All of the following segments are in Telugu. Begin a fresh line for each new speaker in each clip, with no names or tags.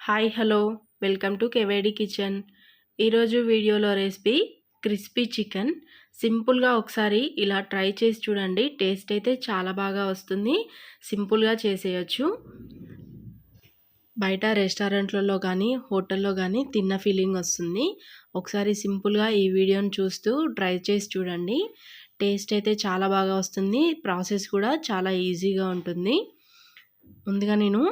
Hi hello. Welcome to KVD kitchen. ఈరోజు వీడియోలో రెసిపీ క్రిస్పీ చికెన్. సింపుల్గా ఒకసారి ఇలా ట్రై చేసి చూడండి. టేస్ట్ అయితే చాలా బాగా వస్తుంది. సింపుల్గా చేసేయచ్చు. బయట రెస్టారెంట్లలో కానీ హోటల్లో కానీ తిన్న ఫీలింగ్ వస్తుంది. ఒకసారి సింపుల్గా ఈ వీడియోని చూస్తూ ట్రై చేసి చూడండి. టేస్ట్ అయితే చాలా బాగా వస్తుంది. ప్రాసెస్ కూడా చాలా ఈజీగా ఉంటుంది. ముందుగా నేను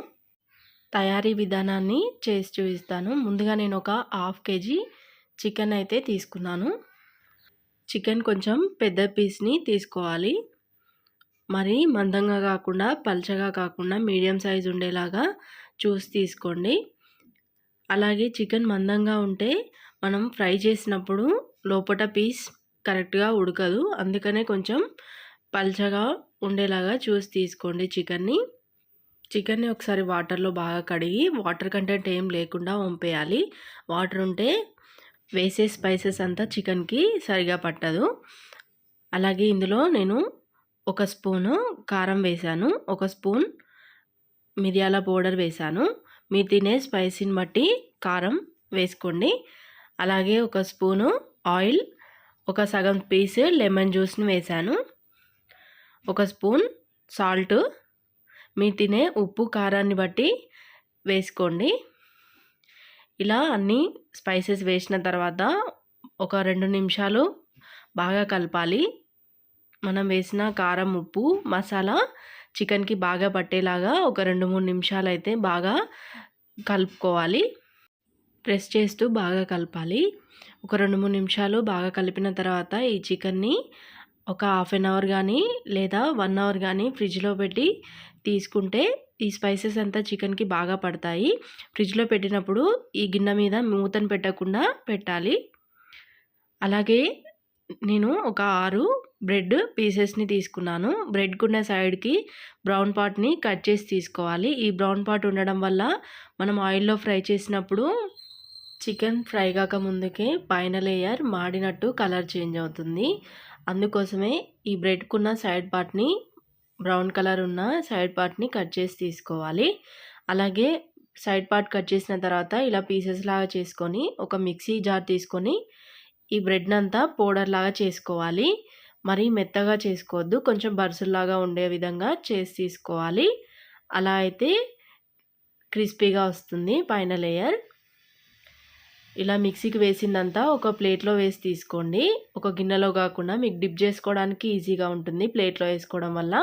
తయారీ విధానాన్ని చేసి చూపిస్తాను. ముందుగా నేను ఒక హాఫ్ కేజీ చికెన్ అయితే తీసుకున్నాను. చికెన్ కొంచెం పెద్ద పీస్ని తీసుకోవాలి. మరి మందంగా కాకుండా పల్చగా కాకుండా మీడియం సైజ్ ఉండేలాగా చూసి తీసుకోండి. అలాగే చికెన్ మందంగా ఉంటే మనం ఫ్రై చేసినప్పుడు లోపల పీస్ కరెక్ట్గా ఉడకదు. అందుకనే కొంచెం పల్చగా ఉండేలాగా చూసి తీసుకోండి చికెన్ని. చికెన్ని ఒకసారి వాటర్లో బాగా కడిగి వాటర్ కంటెంట్ ఏం లేకుండా వంపేయాలి. వాటర్ ఉంటే వేసే స్పైసెస్ అంతా చికెన్కి సరిగా పట్టదు. అలాగే ఇందులో నేను ఒక స్పూను కారం వేశాను ఒక స్పూన్ మిరియాల పౌడర్ వేశాను మీరు తినే స్పైసీని బట్టి కారం వేసుకోండి. అలాగే ఒక స్పూను ఆయిల్ ఒక సగం పీస్ లెమన్ జ్యూస్ని వేశాను ఒక స్పూన్ సాల్ట్ మీ తినే ఉప్పు కారాన్ని బట్టి వేసుకోండి. ఇలా అన్ని స్పైసెస్ వేసిన తర్వాత ఒక రెండు నిమిషాలు బాగా కలపాలి. మనం వేసిన కారం ఉప్పు మసాలా చికెన్కి బాగా పట్టేలాగా ఒక రెండు మూడు నిమిషాలు అయితే బాగా కలుపుకోవాలి. ప్రెస్ చేస్తూ బాగా కలపాలి. ఒక రెండు మూడు నిమిషాలు బాగా కలిపిన తర్వాత ఈ చికెన్ని ఒక హాఫ్ అన్ అవర్ కానీ లేదా వన్ అవర్ కానీ ఫ్రిడ్జ్లో పెట్టి తీసుకుంటే ఈ స్పైసెస్ అంతా చికెన్కి బాగా పడతాయి. ఫ్రిడ్జ్లో పెట్టినప్పుడు ఈ గిన్నె మీద మూతను పెట్టకుండా పెట్టాలి. అలాగే నేను ఒక ఆరు బ్రెడ్ పీసెస్ని తీసుకున్నాను. బ్రెడ్కున్న సైడ్కి బ్రౌన్ పార్ట్ని కట్ చేసి తీసుకోవాలి. ఈ బ్రౌన్ పార్ట్ ఉండడం వల్ల మనం ఆయిల్లో ఫ్రై చేసినప్పుడు చికెన్ ఫ్రై కాక ముందుకే పైన లేయర్ మాడినట్టు కలర్ చేంజ్ అవుతుంది. అందుకోసమే ఈ బ్రెడ్కున్న సైడ్ పార్ట్ని బ్రౌన్ కలర్ ఉన్న సైడ్ పార్ట్ని కట్ చేసి తీసుకోవాలి. అలాగే సైడ్ పార్ట్ కట్ చేసిన తర్వాత ఇలా పీసెస్ లాగా చేసుకొని ఒక మిక్సీ జార్ తీసుకొని ఈ బ్రెడ్ని అంతా పౌడర్ లాగా చేసుకోవాలి. మరీ మెత్తగా చేసుకోవద్దు కొంచెం బరుసులాగా ఉండే విధంగా చేసి తీసుకోవాలి. అలా అయితే క్రిస్పీగా వస్తుంది పైన లేయర్. ఇలా మిక్సీకి వేసిందంతా ఒక ప్లేట్లో వేసి తీసుకోండి. ఒక గిన్నెలో కాకుండా మీకు డిప్ చేసుకోవడానికి ఈజీగా ఉంటుంది ప్లేట్లో వేసుకోవడం వల్ల.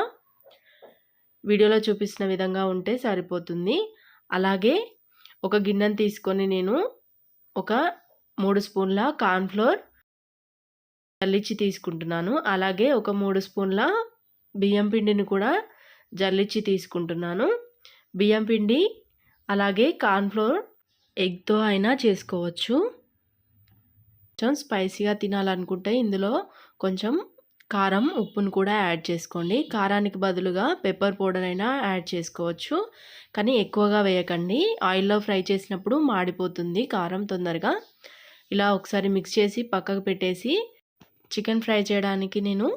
వీడియోలో చూపిస్తున్న విధంగా ఉంటే సరిపోతుంది. అలాగే ఒక గిన్నెను తీసుకొని నేను ఒక మూడు స్పూన్ల కార్న్ఫ్లోర్ జల్లిచ్చి తీసుకుంటున్నాను. అలాగే ఒక మూడు స్పూన్ల బియ్యం పిండిని కూడా జల్లిచ్చి తీసుకుంటున్నాను. బియ్యం పిండి అలాగే కార్న్ఫ్లోర్ ఎగ్తో అయినా చేసుకోవచ్చు. కొంచెం స్పైసీగా తినాలనుకుంటే ఇందులో కొంచెం కారం ఉప్పును కూడా యాడ్ చేసుకోండి. కారానికి బదులుగా పెప్పర్ పౌడర్ అయినా యాడ్ చేసుకోవచ్చు. కానీ ఎక్కువగా వేయకండి. ఆయిల్లో ఫ్రై చేసినప్పుడు మాడిపోతుంది కారం తొందరగా. ఇలా ఒకసారి మిక్స్ చేసి పక్కకు పెట్టేసి చికెన్ ఫ్రై చేయడానికి నేను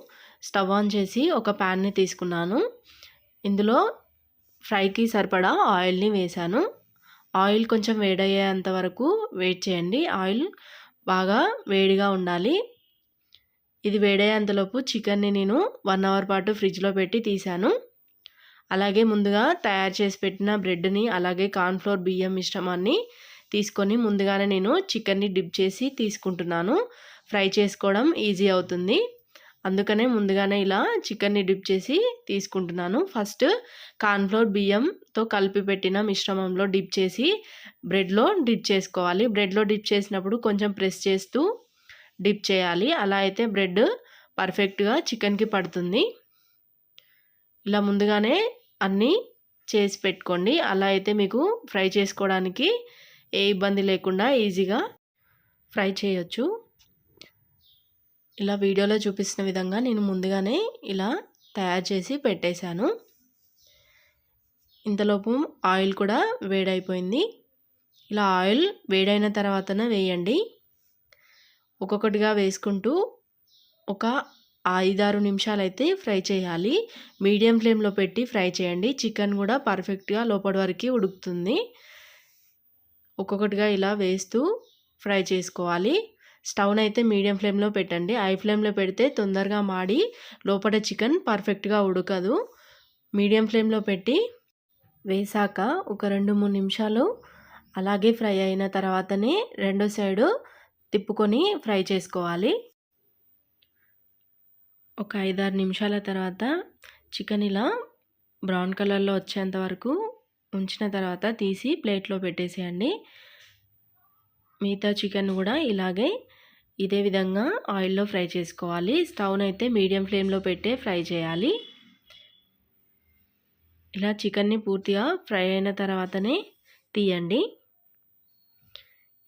స్టవ్ ఆన్ చేసి ఒక ప్యాన్ని తీసుకున్నాను. ఇందులో ఫ్రైకి సరిపడా ఆయిల్ని వేశాను. ఆయిల్ కొంచెం వేడయ్యేంత వరకు వెయిట్ చేయండి. ఆయిల్ బాగా వేడిగా ఉండాలి. ఇది వేడయ్యేంతలోపు చికెన్ని నేను వన్ అవర్ పాటు ఫ్రిడ్జ్లో పెట్టి తీశాను. అలాగే ముందుగా తయారు చేసి పెట్టిన బ్రెడ్ని అలాగే కార్న్ఫ్లోర్ బియ్యం మిశ్రమాన్ని తీసుకొని ముందుగానే నేను చికెన్ని డిప్ చేసి తీసుకుంటున్నాను. ఫ్రై చేసుకోవడం ఈజీ అవుతుంది. అందుకనే ముందుగానే ఇలా చికెన్ని డిప్ చేసి తీసుకుంటున్నాను. ఫస్ట్ కార్న్ఫ్లోర్ బియ్యంతో కలిపి పెట్టిన మిశ్రమంలో డిప్ చేసి బ్రెడ్లో డిప్ చేసుకోవాలి. బ్రెడ్లో డిప్ చేసినప్పుడు కొంచెం ప్రెస్ చేస్తూ డిప్ చేయాలి. అలా అయితే బ్రెడ్ పర్ఫెక్ట్గా చికెన్కి పడుతుంది. ఇలా ముందుగానే అన్నీ చేసి పెట్టుకోండి. అలా అయితే మీకు ఫ్రై చేసుకోవడానికి ఏ ఇబ్బంది లేకుండా ఈజీగా ఫ్రై చేయొచ్చు. ఇలా వీడియోలో చూపిస్తున్న విధంగా నేను ముందుగానే ఇలా తయారు చేసి పెట్టేశాను. ఇంతలోపు ఆయిల్ కూడా వేడైపోయింది. ఇలా ఆయిల్ వేడైన తర్వాతనే వేయండి. ఒక్కొక్కటిగా వేసుకుంటూ ఒక ఐదారు నిమిషాలు అయితే ఫ్రై చేయాలి. మీడియం ఫ్లేమ్లో పెట్టి ఫ్రై చేయండి. చికెన్ కూడా పర్ఫెక్ట్గా లోపటి వరకు ఉడుకుతుంది. ఒక్కొక్కటిగా ఇలా వేస్తూ ఫ్రై చేసుకోవాలి. స్టవ్ని అయితే మీడియం ఫ్లేమ్లో పెట్టండి. హై ఫ్లేమ్లో పెడితే తొందరగా మాడి లోపల చికెన్ పర్ఫెక్ట్గా ఉడకదు. మీడియం ఫ్లేమ్లో పెట్టి వేసాక ఒక రెండు మూడు నిమిషాలు అలాగే ఫ్రై అయిన తర్వాతనే రెండో సైడు తిప్పుకొని ఫ్రై చేసుకోవాలి. ఒక ఐదారు నిమిషాల తర్వాత చికెన్ ఇలా బ్రౌన్ కలర్లో వచ్చేంత వరకు ఉంచిన తర్వాత తీసి ప్లేట్లో పెట్టేసేయండి. మిగతా చికెన్ కూడా ఇలాగే ఇదే విధంగా ఆయిల్లో ఫ్రై చేసుకోవాలి. స్టవ్ని అయితే మీడియం ఫ్లేమ్లో పెట్టే ఫ్రై చేయాలి. ఇలా చికెన్ని పూర్తిగా ఫ్రై అయిన తర్వాతనే తీయండి.